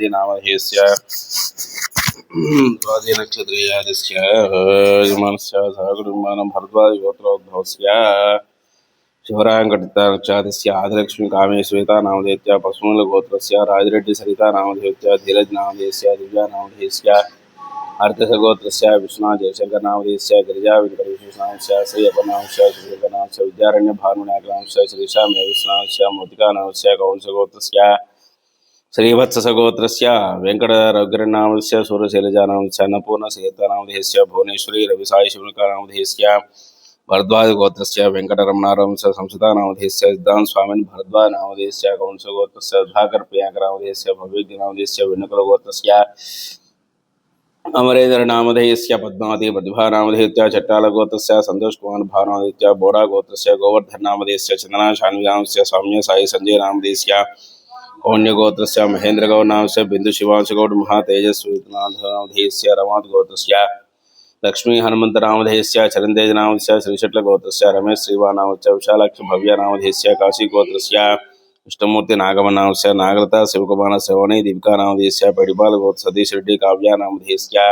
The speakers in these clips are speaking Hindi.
स्वाति नामधेयस्य स्वाति नक्षत्रीयादिस्य आदिलक्ष्मी कामेश्वेता नामधेयत्या पशुमूलगोत्रस्य राजरेड्डी सरिता नामधेयत्या, धीरज नामधेयस्य, दिव्या नामधेयस्य अर्थसगोत्रस्य विष्णुनाथ जयशंकर नामधेयस्य, गिरिजा वेङ्कटविशेषनामस्य श्री श्रीकनामस्य विद्यारण्य भानुनागनामस्य श्रीशा मोतिकानामस्य कौंसगोत्रस्य श्रीवत्ससगोत्रस्य वेङ्कटरघुरनामस्य सूरशैलजानामस्य अन्नपूर्णसेतानामधेयस्य भुवनेश्वरी रविसायिशिवनकानामधेयस्य भरद्वाजगोत्रस्य वेङ्कटरमणारंस्य संस्कृतानामधेयस्य सिद्धान्त स्वामिन् भरद्वाजनामधेयस्य कौंसगोत्रस्य सुधाकर प्रियाकरामधेयस्य भव्यज्ञनामधेयस्य विण्णुकुलगोत्रस्य अमरेंद्र नामधेयस्य पद्मावती प्रतिभा नामधेयत्या चट्टालगोत्रस्य संतोष कुमार भावनादित्य बोडा गोत्रस्य गोवर्धन नामधेयस्य चंदना शान्विनामस्य सौम्य साई संजय नामधेयस्य कौण्यगोत्रस्य महेन्द्रगौड से बिंदु शिवांशगौड महातेजस्वीनाथ नामधेयस्य रमात् गोत्रस्य लक्ष्मी हनुमंत नामधेयस्य चरंतेज नामस्य श्रीशट्लगोत्रस्य रमेश श्रीवा नामस्य विशालाक्ष भव्य नामधेयस्य काशी गोत्रस्य कृष्णमूर्ति नागमनामस्य नागलता शिवकुमार श्रवणी दीपिका नामधेयस्य पडिपाल गोत्र सतीश रेड्डी काव्या नामधेयस्य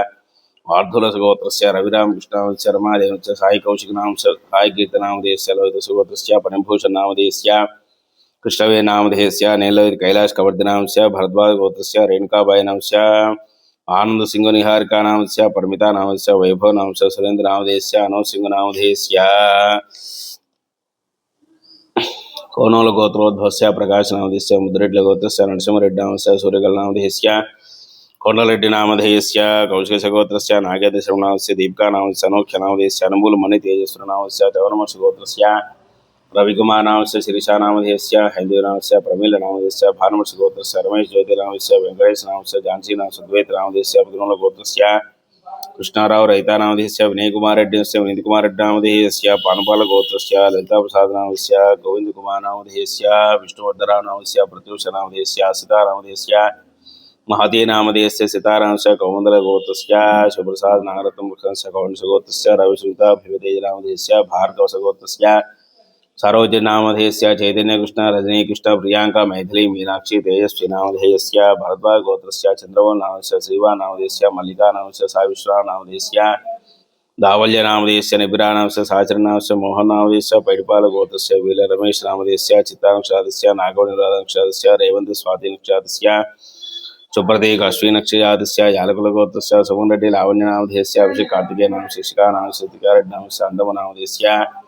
वार्धुलसगोत्रस्य, रविराम कृष्णामस्य रमादेवस्य साई कौशिक नामस्य साई कीर्तनामधेयस्य लोहितसुगोत्रस्य पणिभूषण కృష్ణవే నామధేయస్య నీలగిరి కైలాష్ కవర్ధనాంశ భరద్వాజ గోత్రస్య రేణుకాబాయి నాంశ ఆనంద సింగు నిహారికా నామస్య పరిమిత నామస్య వైభవ నామస్య సురేంద్ర నామధేయస్య అనో సింగు నామధేయస్య కోనోల గోత్రోద్భవస్య ప్రకాశ నామధేయస్య ముద్రెడ్ల గోత్రస్య నరసింహరెడ్డి నామస్య సూర్యగల నామధేయస్య కొండలరెడ్డి నామధేయస్య కౌశిక గోత్రస్య నాగేంద్ర నామస్య దీపికా నామస్య అనోఖ్య నామధేయస్య అనుభూలు మణి తేజస్వర నామస్య చవరమర్ష గోత్రస్య नामधेयस्य हैंदेव नामस्य प्रमील नामधेयस्य भानुमर्ष गोत्रस्य रमेश ज्योति नामस्य वेंकटेश नामस्य झांसी नामस्य द्वैत नामधेयस्य अभिगुण गोत्रस्य कृष्णाराव रहितानामधेयस्य विनयकुमाररेड्डस्य विनीतकुमाररेड्डामधेयस्य पानपालगोत्रस्य ललिताप्रसादनामस्य गोविन्दकुमारनामधेयस्य विष्णुवर्धरानामस्य प्रत्युषनामधेयस्य, सीतारामधेयस्य महतीनामधेयस्य सीतारामस्य कौमुदलगोत्रस्य शिवप्रसाद नागरत्नमुखस्य कौंसगोत्रस्य रविसुताभिवतेजनामधेयस्य भार्गवसगोत्रस्य सरोजनामधेयस्य चैतन्यकृष्ण रजनीकृष्ण, प्रियांका, मैथिली, मीनाक्षी, तेजस्वी नामधेयस्य, भरद्वाज गोत्रस्य चंद्रवल नामस्य श्रीवा नामधेयस्य, मल्लिका नामस्य साविश्वा नामधेयस्य, दावल्य नामधेयस्य, निबिरा नामस्य साचर नामस्य मोहन नामधेयस्य, पैडिपाल गोत्रस्य वील रमेश नामधेयस्य चित्तानक्षादस्य नागवनिराधनक्षादस्य रेवंत स्वाति नक्षादस्य सुप्रतीक अश्विन नक्षयादस्य यालकुल गोत्रस्य, सुमन रेड्डी, लावण्य नामधेयस्य, अभिषेक कार्तिकेय नाम, शिशिका नाम, श्रुतिका अंदम नामधेयस्य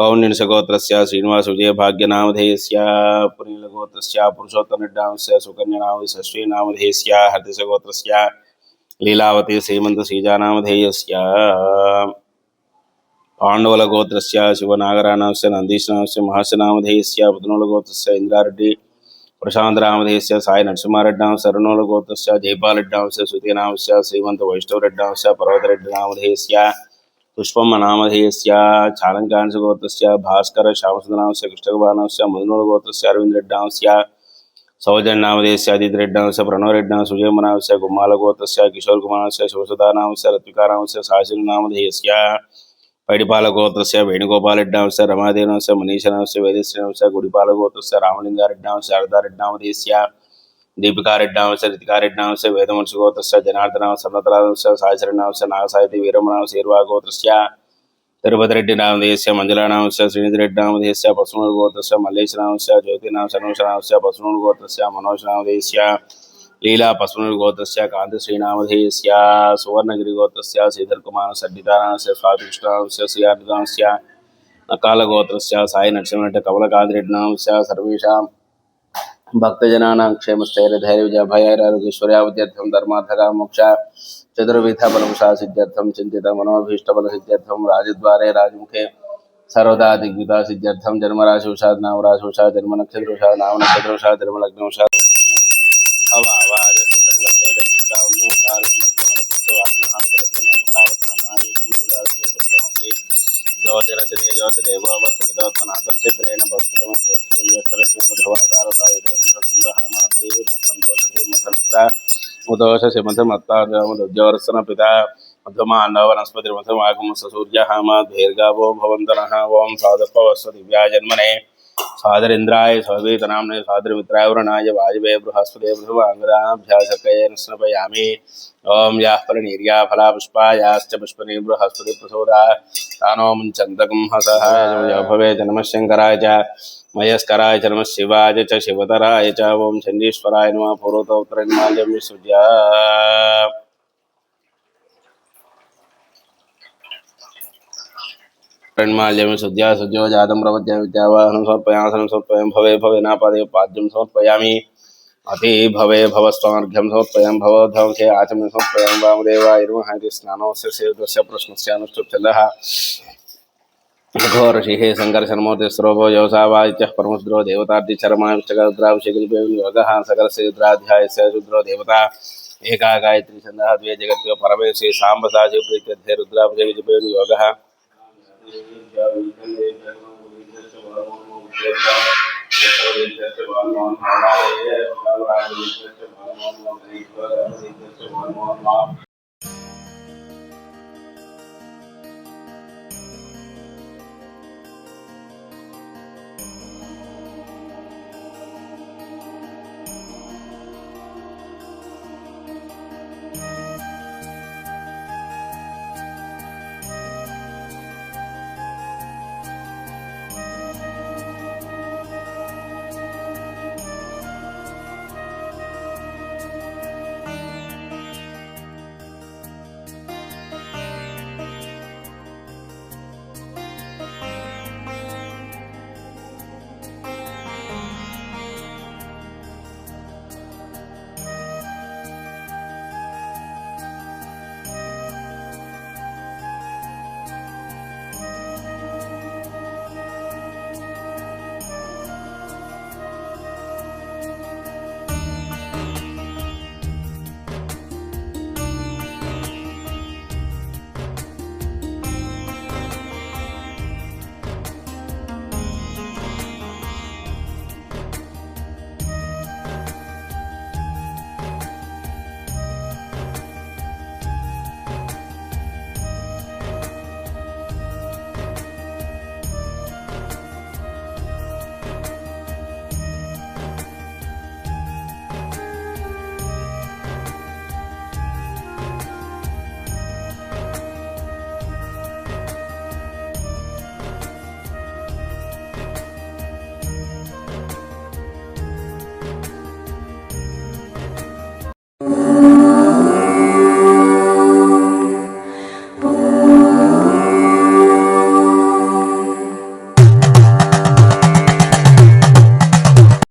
वेङ्कटेशं चन्द्रकलामस्य राजेश नाम सुरेश नामस्य राकेश नामस्य विनोलगोत्रस्य वेङ्कटराजरेड्डिनामधेयस्य मार्कण्डेयगोत्र सुधाकर नामस्य चन्द्रकलनामधेयस्य कौंसगोत्रस्य वेङ्कटेश सङ्गीतनामधेयस्य कौंसगोत्रस्य स्वयं सिन्धुजानामधेयस्य श्रीयांश कार्तिकेयनामधेयस्य कौन् పుష్పం అనామధేయస్య చాలంకాంశ గోత్రస్య భాస్కర శ్యామసుందరాంశ కృష్ణగభానాంశ మధునూల గోత్రస్య అరవింద్ రెడ్డాంశ సౌజన్నామధేయస్య అజిత్ రెడ్డాంశ ప్రణవరెడ్డాంశ విజయమనాంశ గుమ్మాల గోత్రస్య కిషోర్ కుమారాంశ శివసుధానాంశ రత్వికారాంశ సాశినామధేయస్య పైడిపాల గోత్రస్య వేణుగోపాలరెడ్డాంశ రమాదేనాంశ మనీషనాంశ వేదశ్రీనాంశ గుడిపాల గోత్రస్య రామలింగారెడ్డాంశ శారదారెడ్డామధేయస్య దీపికారెడ్డాంశ రితికారెడ్డాంశ వేదవంశ గోత్రస్య జనార్దనాంశ నతరాంశ సాయిశరణాంశ నాగసాయితి వీరమనాంశ ఇర్వాగోత్రస్య తిరుపతిరెడ్డి నామదేశ మంజులానాంశ శ్రీనిధిరెడ్డామదేశ పశునూరు గోత్రస్య మల్లేశనాంశ జ్యోతినాంశ నూషనాంశ పశునూరు గోత్రస్య మనోజనామదేశ లీలా పశునూరు గోత్రస్య కాంతి శ్రీనామధేయస్య సువర్ణగిరి గోత్రస్య శ్రీధర్ కుమార్ సడ్డితానాంశ స్వాతికృష్ణాంశ శ్రీయార్థిదాంశ నకాల గోత్రస్య సాయి నరసింహరెడ్డి కమలకాంతిరెడ్డినాంశ సర్వేషాం भक्तजना क्षेम स्थैर धैर्य भयरारोग्यश्वर्यावध्यर्थम का मोक्ष चतुर्विध बलमुषा सिद्ध्यर्थम चिंतित मनोभीष्ट बल सिद्ध्यर्थम राजद्वारे राजमुखे सर्वदा दिग्विता सिद्ध्यर्थम जन्म राशि उषा नाम राशि उषा जन्म नक्षत्र उषा नाम नक्षत्र उषा जन्म लग्न उषा मधुमत्ताजमुदज्जोरसन पिता साधपवस्व दिव्याजन्मने सवेतनाम्ने सादरमित्राय वृणाय वायवे बृहस्पते बृहवाङ्गदाभ्यासकयेन स्नपयामि ॐ याः परिणीर्या फला पुष्पने बृहस्पति प्रसोदा। तानो मुञ्चन्तकं हसः भवे च नमः शङ्कराय च मयस्कराय च नमः शिवाय च शिवतराय च ॐ चण्डीश्वराय नमः पूर्वतोत्तरन्माल्यं विसृज्य। प्रणमाल्यं सुद्या सुज्यो जातं विद्यावाहनं समर्पयासनं समर्पयं भवे भवे नापादे समर्पयामि। अति भवे भवस्त्वमर्घ्यं समर्पयं भवोद्धवंसे आचमनं समर्पयं प्रश्नस्य अनुष्ठुप्छन्दः घोरषिः सङ्कर्षणमूर्ति स्रोभो योसावादित्यः परमद्रो देवतार्थिचरमाविष्टकरुद्राभिषेकलिपेन योगः सकलस्य रुद्राध्यायस्य रुद्रो देवता एका गायत्री छन्दः द्वे जगत्यो परमे श्री साम्ब साशिव प्रीत्यर्थे रुद्राभिषेकलिपेन योगः